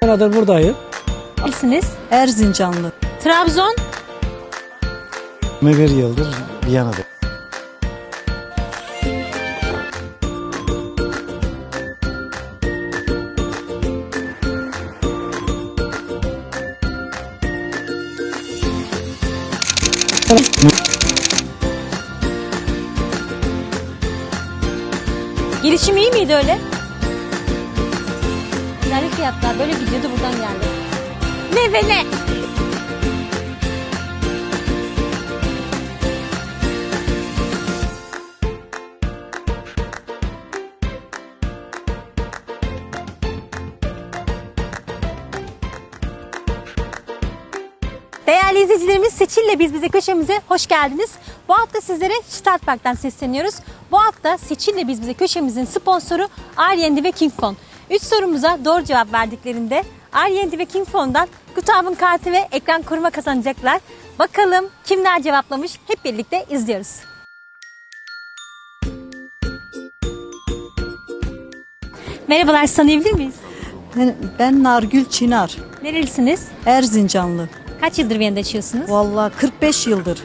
senedir buradayım. Neresiniz? Erzincanlı. Trabzon. 21 yıldır Viyana'da. Gelişim iyi miydi öyle? Eskilerin fiyatlar böyle gidiyordu buradan geldi. Ne ve ne? Değerli izleyicilerimiz Seçil'le Biz Bize köşemize hoş geldiniz. Bu hafta sizlere Start Park'tan sesleniyoruz. Bu hafta Seçil'le Biz Bize köşemizin sponsoru Aryendi ve King Kong. 3 sorumuza doğru cevap verdiklerinde Aryendi ve Kingfond'dan Kutab'ın Kati ve Ekran Koruma kazanacaklar. Bakalım kimler cevaplamış hep birlikte izliyoruz. Merhabalar tanıyabilir miyiz? Ben, ben Nargül Çınar. Nerelisiniz? Erzincanlı. Kaç yıldır Viyana'da yaşıyorsunuz? Vallahi 45 yıldır.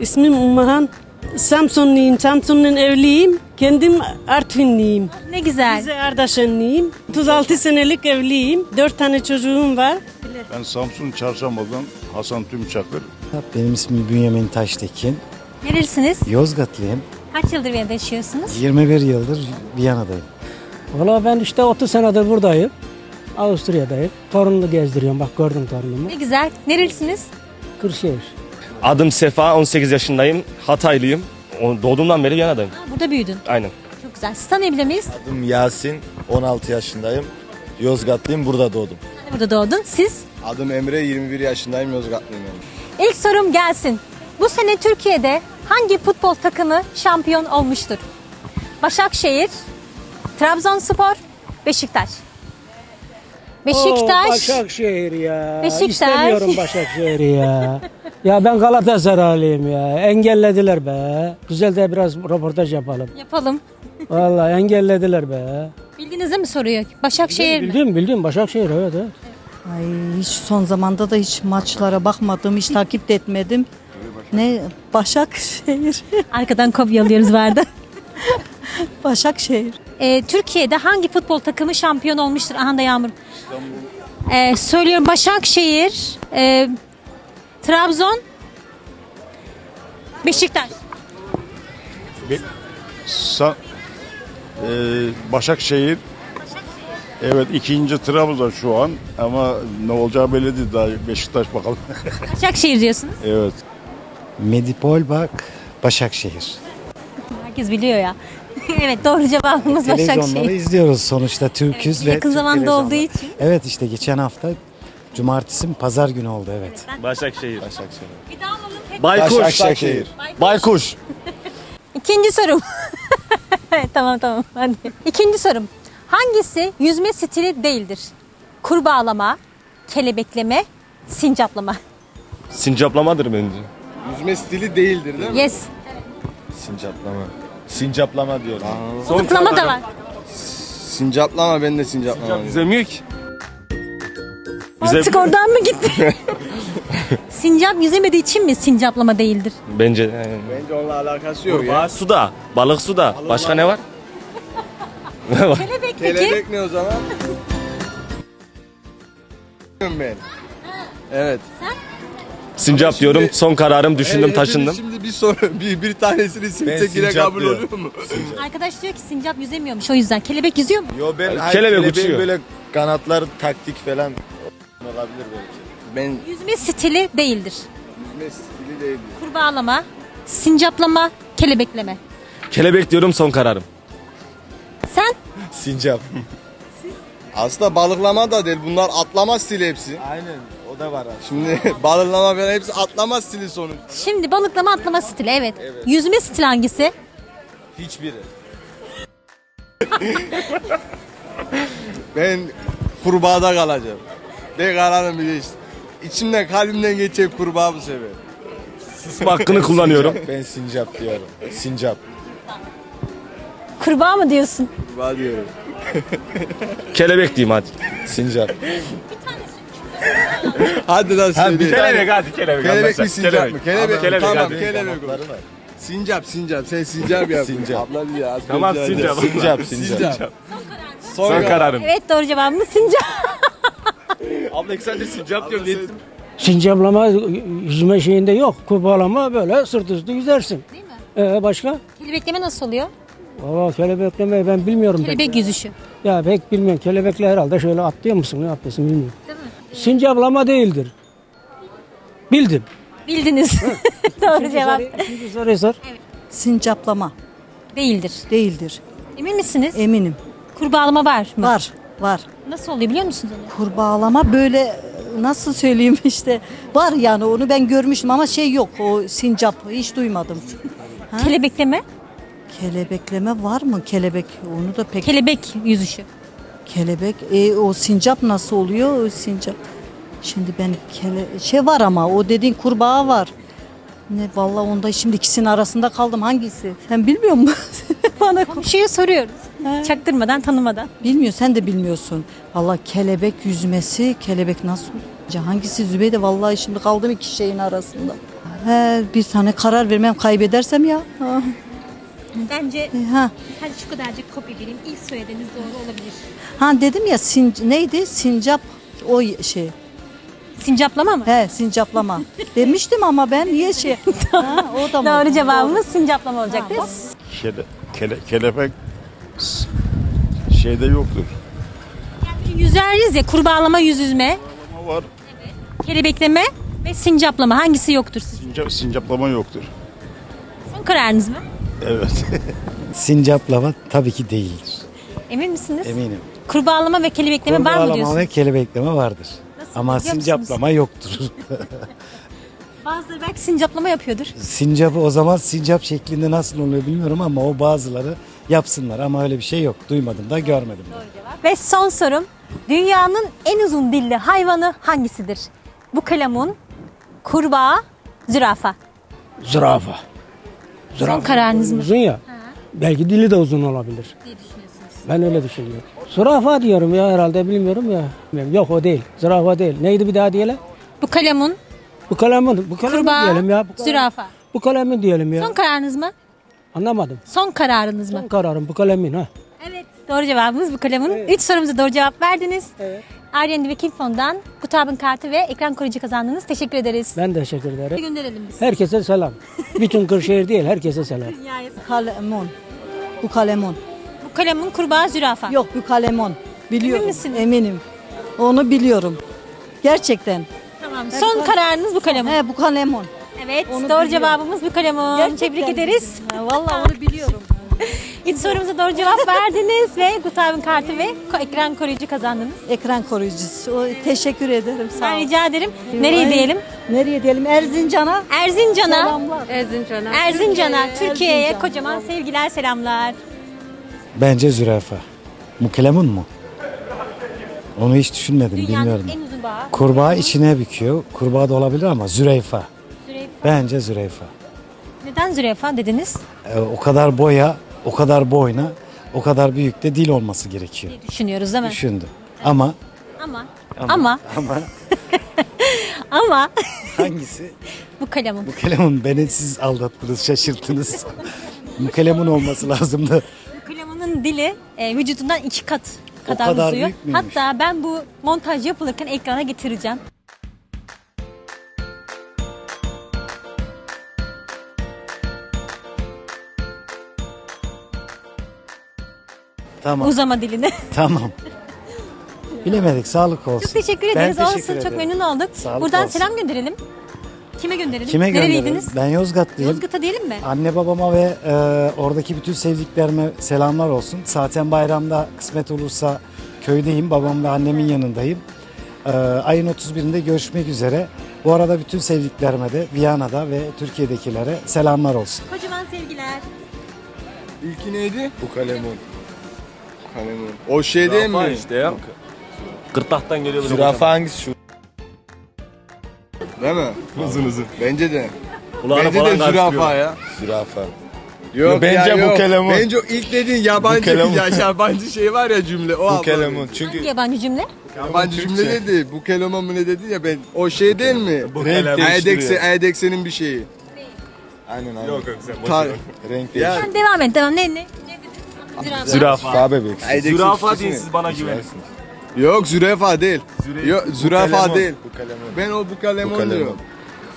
İsmim Ummahan Samsunluyum. Samsun'un evliyim. Kendim Artvinliyim. Ne güzel. Bize Ardaşenliyim. 36 senelik evliyim. 4 tane çocuğum var. Ben Samsun Çarşamba'dan Hasan Tümçakır. Benim ismim Bünyamin Taştekin. Nerelisiniz? Yozgatlıyım. Kaç yıldır Viyana'da yaşıyorsunuz? 21 yıldır Viyana'dayım. Valla ben işte 30 senedir buradayım. Avusturya'dayım. Torununu gezdiriyorum. Bak gördüm torunumu. Ne güzel. Nerelisiniz? Kırşehir. Adım Sefa, 18 yaşındayım. Hataylıyım. O- Doğduğumdan beri Viyana'dayım. Ha, burada büyüdün. Aynen. Çok güzel. Siz tanıyabilir miyiz? Adım Yasin, 16 yaşındayım. Yozgatlıyım, burada doğdum. Sen de burada doğdun. Siz? Adım Emre, 21 yaşındayım, Yozgatlıyım. İlk sorum gelsin. Bu sene Türkiye'de hangi futbol takımı şampiyon olmuştur? Başakşehir, Trabzonspor, Beşiktaş. Beşiktaş. Oo, Başakşehir ya. Beşiktaş. İstemiyorum Başakşehir'i ya. ya ben Galatasaraylıyım ya. Engellediler be. Güzel de biraz röportaj yapalım. Yapalım. Vallahi engellediler be. Bildiniz mi soruyor? Başakşehir mi? Bildim bildim Başakşehir evet evet. Ay hiç son zamanda da hiç maçlara bakmadım, hiç takip de etmedim. Ne Başakşehir. Arkadan kopyalıyoruz vardı. Başakşehir. Ee, Türkiye'de hangi futbol takımı şampiyon olmuştur? Aha da Yağmur. Ee, söylüyorum Başakşehir, e, Trabzon, Beşiktaş. Sa- Ee, Başakşehir. Evet ikinci Trabzon şu an ama ne olacağı belli değil daha Beşiktaş bakalım. Başakşehir diyorsunuz. evet. Medipol bak Başakşehir. Herkes biliyor ya. evet doğru cevabımız Televizyonları Başakşehir. izliyoruz sonuçta Türküz ve yakın Türk zamanda televizyonları. olduğu için. Evet işte geçen hafta cumartesi mi pazar günü oldu evet. Başakşehir. Bir daha alalım. Baykuş. Başakşehir. Baykuş. İkinci sorum. Tamam tamam hadi. İkinci sorum. Hangisi yüzme stili değildir? Kurbağalama, kelebekleme, sincaplama. Sincaplamadır bence. Yüzme stili değildir değil mi? Yes. Sincaplama. Sincaplama diyorum. Zıplama da var. Sincaplama, ben de sincaplama. Yüzemiyor ki. Bize- Artık oradan mı gitti? Sincap yüzemediği için mi sincaplama değildir? Bence. yani. Bence onunla alakası yok Kurbağa ya. suda. Balık suda. Başka ne var? Kelebek peki? Kelebek ne o zaman? ben. Evet. Sincap diyorum. Son kararım. Düşündüm Ee, taşındım. Şimdi bir soru, bir, bir tanesini silsek yine sincap kabul diyorum. oluyor mu? Arkadaş diyor ki sincap yüzemiyormuş o yüzden. Kelebek yüzüyor mu? Yo ben Kelebek kelebeğin uçuyor. böyle kanatlar taktik falan olabilir belki. Ben Yüzme stili değildir. yüzme stili değildir. Kurbağalama, sincaplama, kelebekleme. Kelebek diyorum son kararım. Sen Sincap. Aslında balıklama da değil. Bunlar atlama stili hepsi. Aynen o da var aslında. Şimdi balıklama falan hepsi atlama stili sonuç. şimdi balıklama atlama stili evet. Yüzme stili hangisi? Hiçbiri. ben kurbağada kalacağım. Ne kararım bir işte. İçimden kalbimden geçecek kurbağa bu sefer. Susma hakkını kullanıyorum. Ben sincap diyorum. Sincap. Kurbağa mı diyorsun? Kurbağa diyorum. Kelebek diyeyim hadi. Sincap. hadi lan söyle. Kelebek hadi kelebek. Kelebek mi sincap mı? Kelebek, Kelebek, tamam hadi. kelebek olur. Sincap sincap sen sincap yap. Sincap. Ablam ya. az Tamam önce sincap. hadi. Sincap Sincap. Son kararım. Evet doğru cevabımız sincap. Abla de sincap diyorum. Niye- Sincaplama yüzme şeyinde yok. Kurbağalama böyle sırt üstü yüzersin. Değil mi? Ee, başka? Kelebekleme nasıl oluyor? Valla kelebeklemeyi ben bilmiyorum. pek. Kelebek yüzüşü. Ya pek bilmiyorum. Kelebekle herhalde şöyle atlıyor musun? Ne yapıyorsun bilmiyorum. Sincaplama değildir. Bildim. Bildiniz. doğru cevap. Şimdi soruyu sor. Sincaplama Değildir. değildir. Emin misiniz? Eminim. Kurbağalama var mı? Var, var. Nasıl oluyor biliyor musunuz onu? Kurbağalama böyle nasıl söyleyeyim işte var yani onu ben görmüştüm ama şey yok o sincap hiç duymadım. Kelebekleme, Kelebekleme var mı? Kelebek onu da pek kelebek yüzüşü. kelebek e, o sincap nasıl oluyor o sincap? Şimdi ben kele, şey var ama o dediğin kurbağa var. Ne vallahi onda şimdi ikisinin arasında kaldım hangisi? Sen bilmiyor musun? Bana Bir şeyi soruyoruz. Çaktırmadan, tanımadan. Bilmiyor sen de bilmiyorsun. Vallahi kelebek yüzmesi, kelebek nasıl? Hangisi Zübeyde? Vallahi şimdi kaldım iki şeyin arasında. He, bir tane karar vermem kaybedersem ya. Ha, Bence e, ha. hadi şu kadarcık kopya vereyim. İlk söylediğiniz doğru olabilir. ha dedim ya sin, neydi? Sincap o şey. Sincaplama mı? He sincaplama. Demiştim ama ben niye şey. ha, o da mı? Doğru cevabımız sincaplama olacaktı. Kele, kele, kelebek şeyde yoktur. Yani yüzeriz ya kurbağalama yüz yüzme, Ama var. kelebekleme ve sincaplama hangisi yoktur siz? Sincap, sincaplama yoktur. Son kararınız mı? Evet. Sincaplama tabii ki değildir. Emin misiniz? Eminim. Kurbağalama ve kelebekleme var mı Kurbağalama diyorsunuz? ve kelebekleme vardır. Ama biliyor musunuz? sincaplama yoktur. Bazıları belki sincaplama yapıyordur. Sincapı o zaman sincap şeklinde nasıl oluyor bilmiyorum ama o bazıları yapsınlar ama öyle bir şey yok. Duymadım da görmedim de. Ve son sorum. Dünyanın en uzun dilli hayvanı hangisidir? Bu kalemun, kurbağa, zürafa. Zürafa. Zürafa. kararınız mı? Uzun ya. Belki dili de uzun olabilir. Ben öyle düşünüyorum. Zürafa diyorum ya herhalde bilmiyorum ya. Bilmiyorum. Yok o değil. Zürafa değil. Neydi bir daha diyelim? Bu kalemun, Bu kalemin, bu kalemin kurbağa, diyelim ya. Bu, kalem- zürafa. bu kalemin diyelim ya. Son kararınız mı? Anlamadım. Son kararınız mı? Son kararım bu kalemin ha. Evet. Doğru cevabımız bu kalemun. Üç sorumuza doğru cevap verdiniz. Evet. Aryendi ve Kinfon'dan kutabın kartı ve ekran koruyucu kazandınız. Teşekkür ederiz. Ben de teşekkür ederim. Gönderelim biz. Herkese selam. Bütün Kırşehir değil herkese selam. Kalemon. Bu kalemon. Bu kalemun, kurbağa, zürafa. Yok bu kalemon. Biliyorum. Emin misiniz? Eminim. Onu biliyorum. Gerçekten. Tamam. Son kararınız bu kalemun. He bu kalemon. Evet. Onu doğru biliyorum. cevabımız bu kalemun. Gerçekten Tebrik ederiz. Ha, Vallahi onu biliyorum. İlk sorumuza doğru cevap verdiniz ve kutabın kartı ve ekran koruyucu kazandınız. Ekran koruyucusu. O, teşekkür ederim. Sağ Ben ol. rica ederim. Nereye Ay, diyelim? Nereye diyelim? Erzincan'a. Erzincan'a. Selamlar. Erzincan'a. Türkiye'ye, Türkiye'ye Erzincan. kocaman sevgiler, selamlar. Bence zürafa. Mukelemun mu? Onu hiç düşünmedim Dünyanın bilmiyorum. en uzun bağı. Kurbağa içine büküyor. Kurbağa da olabilir ama züreyfa. Zürafa. Bence züreyfa. Neden zürafa dediniz? Ee, o kadar boya, o kadar boyna, o kadar büyük de dil olması gerekiyor. Düşünüyoruz değil mi? Düşündüm. Ama Ama ama ama ama hangisi? bu kalemun. Mukelemun beni siz aldattınız, şaşırttınız. Mukelemun olması lazımdı. Bu kalemunun dili e, vücudundan iki kat kadar, kadar uzuyor. büyük müymüş? Hatta ben bu montaj yapılırken ekrana getireceğim. Tamam, Uzama dilini. tamam. Bilemedik, sağlık olsun. Çok teşekkür Ben ederiz. teşekkür Olsun çok ederim. memnun olduk. Sağlık Buradan olsun. selam gönderelim. Kime gönderelim? Kime gönderelim? Nereliydiniz? Ben Yozgatlıyım. Yozgat'a diyelim mi? Anne babama ve e, oradaki bütün sevdiklerime selamlar olsun. Zaten bayramda kısmet olursa köydeyim. Babam ve annemin yanındayım. E, ayın 31'inde görüşmek üzere. Bu arada bütün sevdiklerime de Viyana'da ve Türkiye'dekilere selamlar olsun. Kocaman sevgiler. İlki neydi? Bu kalemun. Kalemun. O şey değil mi? işte ya. Gırtlaktan geliyor böyle Zürafa hangisi şu? Değil mi? Uzun uzun. Bence de. Kulağını Bence falan de zürafa karıştırıyor. ya. Zürafa. Yok Bence ya, bu yok. kelemun. Bence o ilk dediğin yabancı Bu ya yabancı şey var ya cümle. O Bu abla. Çünkü Hangi yabancı cümle? Yabancı cümle dedi. Bu kelemun mu ne dedi ya ben o şey değil mi? renk Aydekse, değiştiriyor. Aydekse'nin bir şeyi. Aynen aynen. Yok yok sen boş. Renk Ya Sen devam et devam. Ne ne? Zürafa. Bebek. Zürafa deyin siz bana güvenin. Yok zürafa değil. Yok zürafa değil. Ben o bu kalemun Bu kalemun. diyorum.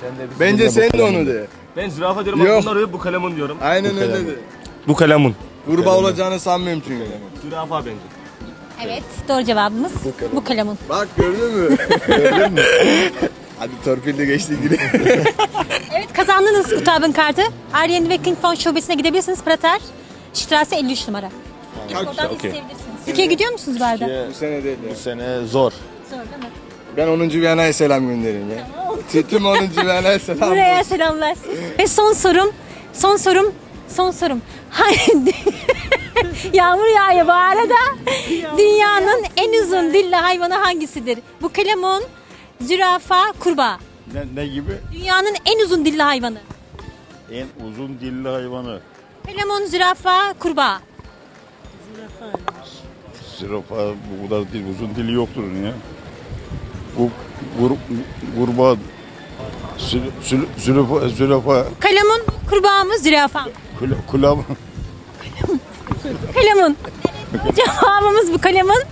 Sen de biz Bence sen de onu de. Ben zürafa diyorum Yok. bunlar öyle bu kalemun diyorum. Aynen Bu öyle de. Bu kalemun. Kurbağa olacağını sanmıyorum çünkü. Zürafa bence. Evet doğru cevabımız bu kalemun. Bak gördün mü? gördün mü? Hadi torpille geçti yine. Evet kazandınız kutabın kartı. Aryen ve King Fon şubesine gidebilirsiniz. Prater. Strasse 53 numara. Oradan okey. isteyebilirsiniz. Türkiye'ye gidiyor musunuz bu arada? bu sene değil. Bu sene zor. Zor değil mi? Ben 10. Viyana'ya selam göndereyim ya. Tüm 10. Viyana'ya selam. Buraya selamlar. Ve son sorum, son sorum, son sorum. Hangi Yağmur yağıyor bu arada. Dünyanın en uzun dilli hayvanı hangisidir? Bu kalemun, zürafa, kurbağa. Ne, ne gibi? Dünyanın en uzun dilli hayvanı. En uzun dilli hayvanı. Kalemun, zürafa, kurbağa. Zürafa bu kadar dil, uzun dili yoktur onun ya. Bu gur, kurbağa sül, sül, zürafa, zürafa Kalemun, kurbağa mı, zürafa mı? kula, kula, Kalemun. Cevabımız bu kalemun.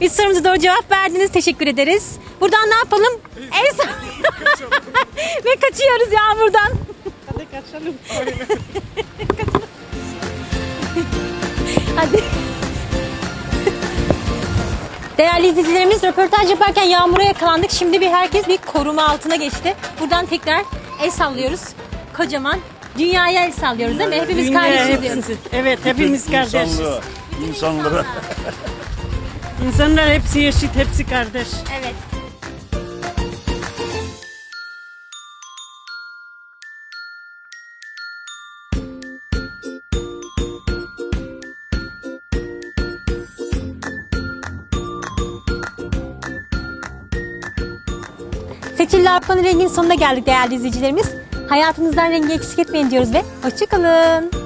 Üç sorumuza doğru cevap verdiniz. Teşekkür ederiz. Buradan ne yapalım? El sall- Ve kaçıyoruz yağmurdan. Hadi kaçalım. Hadi. Değerli izleyicilerimiz röportaj yaparken yağmura yakalandık. Şimdi bir herkes bir koruma altına geçti. Buradan tekrar el sallıyoruz. Kocaman dünyaya el sallıyoruz değil mi? Hepimiz Dünya kardeşiz diyoruz. hepsi- Evet hepimiz kardeşiz. insanlığa, insanlara. İnsanlar hepsi eşit, hepsi kardeş. Evet. Seçilli Arpa'nın rengin sonuna geldik değerli izleyicilerimiz. Hayatınızdan rengi eksik etmeyin diyoruz ve hoşçakalın.